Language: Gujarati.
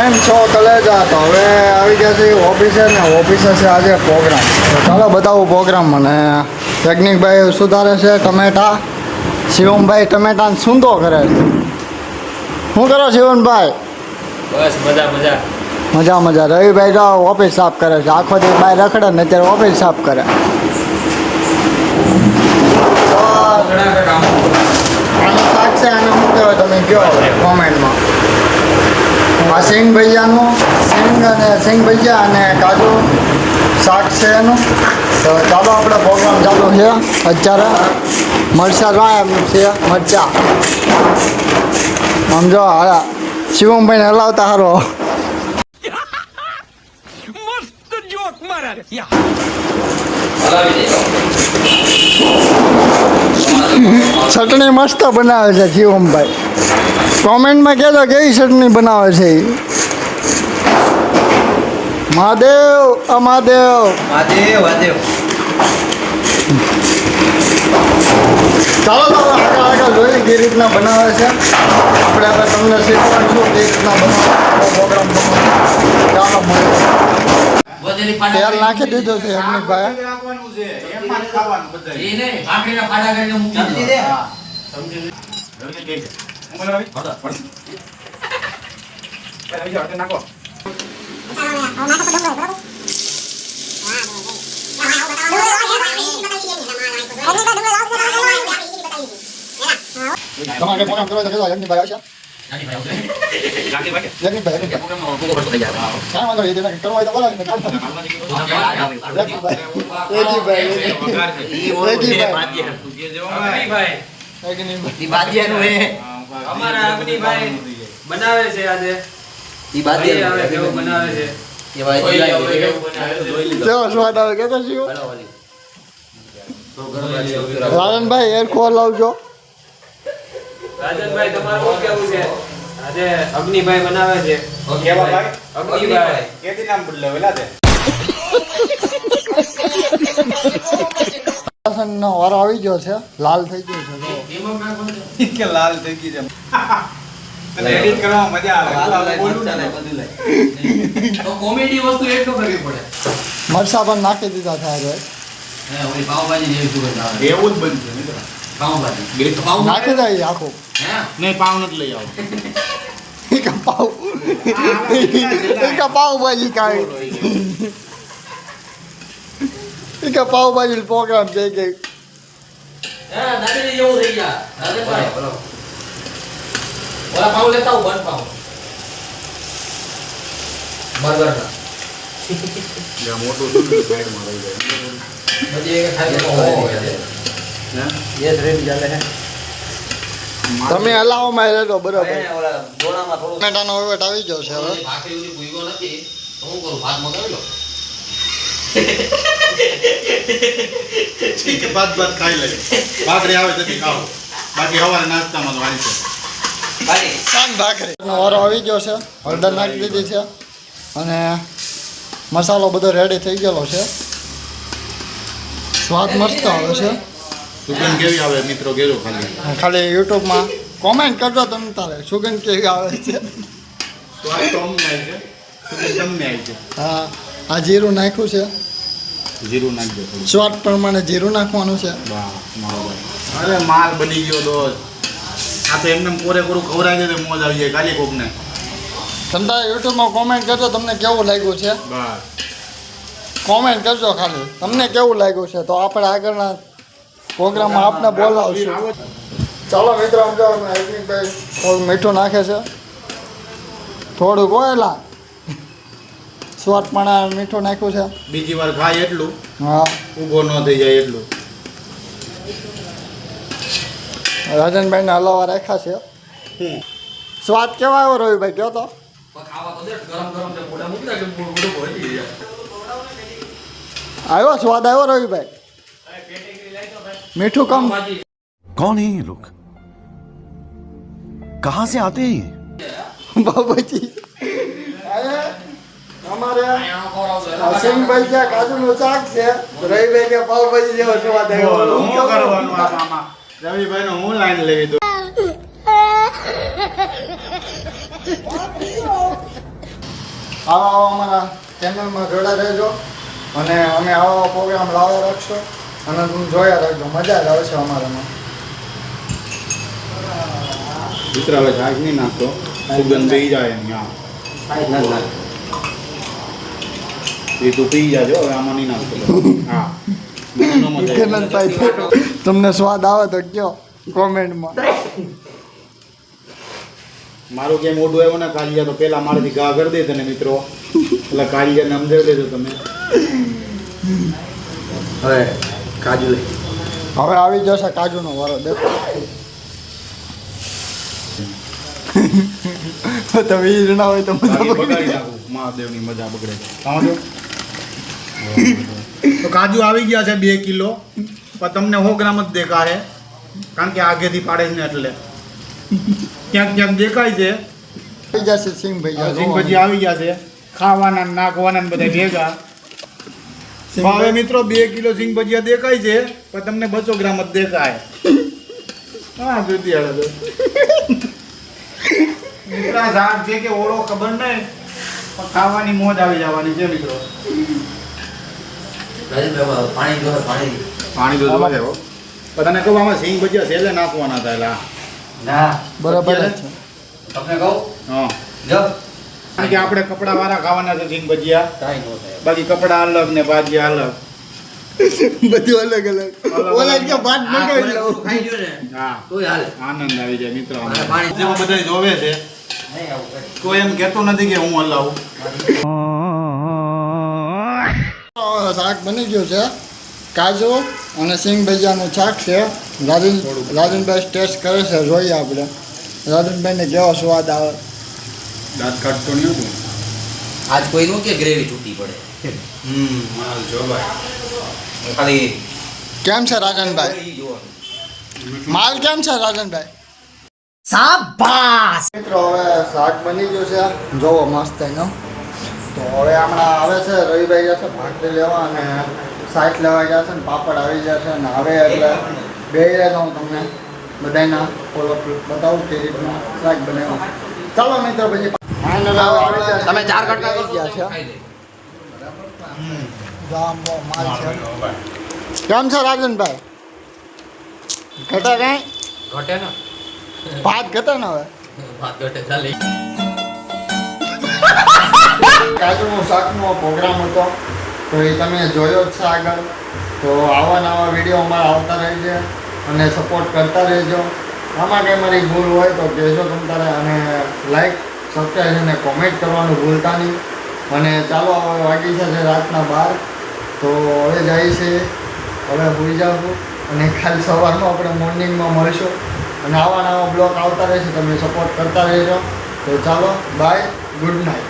કેમ છો કલેજા તો હવે આવી ગયા છે ઓફિસે ને ઓફિસે છે આજે પ્રોગ્રામ. તો ચાલો બતાવું પ્રોગ્રામ મને. ટેકનિકભાઈ સુધારે છે ટમેટા. શિવમભાઈ ટમેટાને સૂંદો કરે છે. શું કરો શિવમભાઈ? બસ મજા મજા. મજા મજા. રવિભાઈ તો ઓફિસ સાફ કરે છે. આખો દિવસ બહાર રખડે ને અત્યારે ઓફિસ સાફ કરે. તો આનું શાક છે આને શું કહેવાય તમે કહો કોમેન્ટમાં આ સિંગ ભૈયાનું સિંગ અને સિંગ ભૈયા અને કાજુ શાક છે એનું. તો ચાલો આપણે પ્રોગ્રામ ચાલુ છે અત્યારે મરચા એમ છે મરચા. આમ જો હા શિવમભાઈને હલાવતા હારો. ચટણી મસ્ત બનાવે છે શિવમભાઈ. કોમેન્ટમાં કહેજો કેવી ચટણી બનાવે છે. મહાદેવ અમાદેવ મહાદેવ ચાલો તો આપણે આગળ આગળ જોઈએ જે રીતના બનાવે છે. આપણે આપણે તમને શીખવાડીશું કે રીતના બનાવે ચાલો તેલ નાખી દીધું છે ભાઈ એ નહીં દે તમારે પ્રોગ્રામ કરવો તો કહેજો હરણીભાઈ આવશે નાની અમારા અગ્નિભાઈ બનાવે છે આજે. ભાઈ આવે કેવું બનાવે છે. કેવો સ્વાદ આવે કે શિવ? રાજનભાઈ એર ખોલ લાવજો. રાજનભાઈ તમારું શું કેવું છે? આજે અગ્નિભાઈ બનાવે છે. કેવા ભાઈ? અગ્નિભાઈ. કેથી નામ બદલાવેલા તે નો વારો આવી ગયો છે. લાલ થઈ ગયો છે કે લાલ થઈ ગઈ છે. એડિટ કરવામાં મજા આવે. તો તો કરવી પડે. મરચા પણ નાખી દીધા થાય આજે. હે પાવભાજી જેવી એવું જ બનશે મિત્ર પાવભાજી પાવ નાખી દે આખો. હે? નહીં પાવ નથી લઈ આવો પાવ ઈ કા પાવ ભાજી કાઢી ઈ કા પાવ ભાજી પ્રોગ્રામ છે કે હે દાદી જેવું થઈ ગયા રાજનભાઈ ઓલા પાવ લેતા હું બન પાવ બર્ગર ના જ્યાં મોટું દૂધ સાઈડમાં લઈ જાય બધી એક ખાઈ લે ઓહો તમે હલાવવામાં રહેજો બરાબર ટમેટાનો વહીવટ આવી ગયો છે હવે નથી તો હું કરું ભાત મગાવી લો ઠીક બાદ બાદ ખાઈ લે ભાખરી આવે તેથી ખાઓ બાકી હવારે નાસ્તામાં તો વાંચો કાન ભાખરી? વારો આવી ગયો છે. હળદર નાખી દીધી છે. અને મસાલો બધો રેડી થઈ ગયેલો છે. સ્વાદ મસ્ત આવે છે. સુગંધ કેવી આવે મિત્રો? કેજો ખાલી. ખાલી યુટ્યુબમાં કોમેન્ટ કરજો તમે તારે. સુગંધ કેવી આવે છે? સ્વાદ તો આવી છે. સુગંધ તમને આવી છે. હા. આ જીરું નાખ્યું છે? જીરું નાખજો સ્વાદ પ્રમાણે જીરું નાખવાનું છે. અરે માલ બની ગયો દોસ્ત. આ તો એમને કોરું ખવડાવી દે મોજ આવી જાય કાલે કોકને. તમે તારે યુટ્યુબમાં કોમેન્ટ કરજો તમને કેવું લાગ્યું છે? કોમેન્ટ કરજો ખાલી. તમને કેવું લાગ્યું છે? તો આપણે આગળના પ્રોગ્રામમાં આપને બોલાવશું. ચાલો મિત્રો સમજો હાર્દિકભાઈ થોડું મીઠું નાખે છે. થોડુંક ગોયેલા પણ મીઠું નાખ્યું છે બીજી વાર ખાય એટલું હા ઊભો ન થઈ જાય એટલું રાજનભાઈને હલાવા રાખ્યા છે હું સ્વાદ કેવા આવ્યો રવિભાઈ કયો તો પણ ખાવા તો દે ગરમ ગરમ તે મોઢા મૂકી દે કે મોઢું ભરી જાય આવ્યો સ્વાદ આવ્યો રવિભાઈ મીઠું કમ ભાજી कौन है ये लोग कहां से आते हैं ये બાબુજી અરે, અમારે શાક છે? રવિભાઈ કે પાવભાજી જેવો સ્વાદ આવ્યો હું કરવાનું રવિભાઈ નો હું લાઈન લેવી દઉં? આવા આવા અમારા ચેનલમાં જોડા રહેજો. અને અમે આવા આવા પ્રોગ્રામ લાવ્યા રાખશો. અને તમે જોયા રાખજો. મજા જ આવશે અમારામાં. મિત્ર હવે શાક નહીં નાખતો સુગંધ પી જાય એની હા. એ તું પી જાજો હવે આમાં નહીં નાખતો હા. મને ન મજા આવે. વિકલનભાઈ તમને સ્વાદ આવે તો કયો કોમેન્ટમાં. મારું કેમ મોઢું આવ્યું ને કાલિયા તો પેલા મારાથી ઘા કરી દે તને મિત્રો. એટલે કાલિયાને સમજાવી દેજો તમે. હવે કાજુ લઈ. હવે આવી જશે કાજુનો વારો દેખો. તમે ઈ ના હોય તો મજા ની મહાદેવની મજા બગડે. તો કાજુ આવી ગયા છે બે કિલો. પણ તમને સો ગ્રામ જ દેખાડે કારણ કે આગેથી પાડે છે ને એટલે. ક્યાંક ક્યાંક દેખાય છે. આવી જશે સિંગ ભાઈ સિંગ ભજીયા આવી ગયા છે. ખાવાના નાખવાના બધા ભેગા. હવે મિત્રો બે કિલો સિંગ ભજીયા દેખાય છે પણ તમને બસો ગ્રામ જ દેખાય. હા જોતી હાલે મિત્રા ઝાડ શાક છે કે ઓળો ખબર નહીં પણ ખાવાની મોજ આવી જવાની છે મિત્રો. રાજેશભાઈ પાણી જો પાણી પાણી તો જોવા દેવો પણ તને કહું આમાં સિંગ ભજીયા છેલ્લે નાખવાના હતા એટલે ના બરાબર છે તમને કહું હા જો કારણ કે આપણે કપડા વાળા ખાવાના છે સિંગ ભજીયા કાંઈ ન થાય બાકી કપડા અલગ ને ભાજીયા અલગ બધું અલગ અલગ ઓલા કે ભાત મંગાવી લઉં ખાઈ જો ને હા તોય હાલ આનંદ આવી જાય મિત્રો પાણી- જેમાં બધા જોવે છે નહીં આવું કોઈ એમ કહેતો નથી કે હું હલાવું શાક બની ગયું છે. કાજુ અને સિંગ ભજીયાનું શાક છે. રાજન રાજનભાઈ ટેસ્ટ કરે છે. જોઈએ આપણે. રાજનભાઈને કેવો સ્વાદ આવે? દાંત કાઢતો નહીં હતું. આજ કોઈનું કે ગ્રેવી તૂટી પડે? હમ માલ જો ભાઈ. ખાલી કેમ છે રાજનભાઈ માલ કેમ છે રાજનભાઈ મિત્રો હવે શાક બની ગયું છે. જોવો મસ્ત એનું. તો હવે હમણાં આવે છે રવિભાઈ જશે ભાખરી લેવા અને સાઈટ લેવા ગયા છે ને પાપડ આવી ગયા છે અને હવે એટલે બે રહેતા હું તમને બધાના ફોલો બતાવું કે રીતના શાક બનાવ્યું ચાલો મિત્રો પછી હવે આવી ગયા તમે ચાર કટકા આવી ગયા છે. ખાઈ લે. જો આમ બહુ માલ છે. કેમ છે રાજનભાઈ? ઘટે કઈ? ઘટે ને. ભાત ઘટે ને હવે? ભાત ઘટે ચાલે. કાજુનો શાકનો પ્રોગ્રામ હતો. તો એ તમે જોયો જ છે આગળ. તો આવા નવા વીડિયો અમારા આવતા રહેજે અને સપોર્ટ કરતા રહેજો. આમાં કંઈ મારી ભૂલ હોય તો કહેજો તમ તારે અને લાઈક સબસ્ક્રાઈબ અને કોમેન્ટ કરવાનું ભૂલતા નહીં. અને ચાલો, હવે વાગી છે રાતના બાર. તો હવે જાય છે. હવે હોઈ જાઉં અને કાલ સવારમાં આપણે મોર્નિંગમાં મળશું. અને આવા નવા બ્લોગ આવતા રહેશે, તમે સપોર્ટ કરતા રહેજો. તો ચાલો બાય ગુડ નાઇટ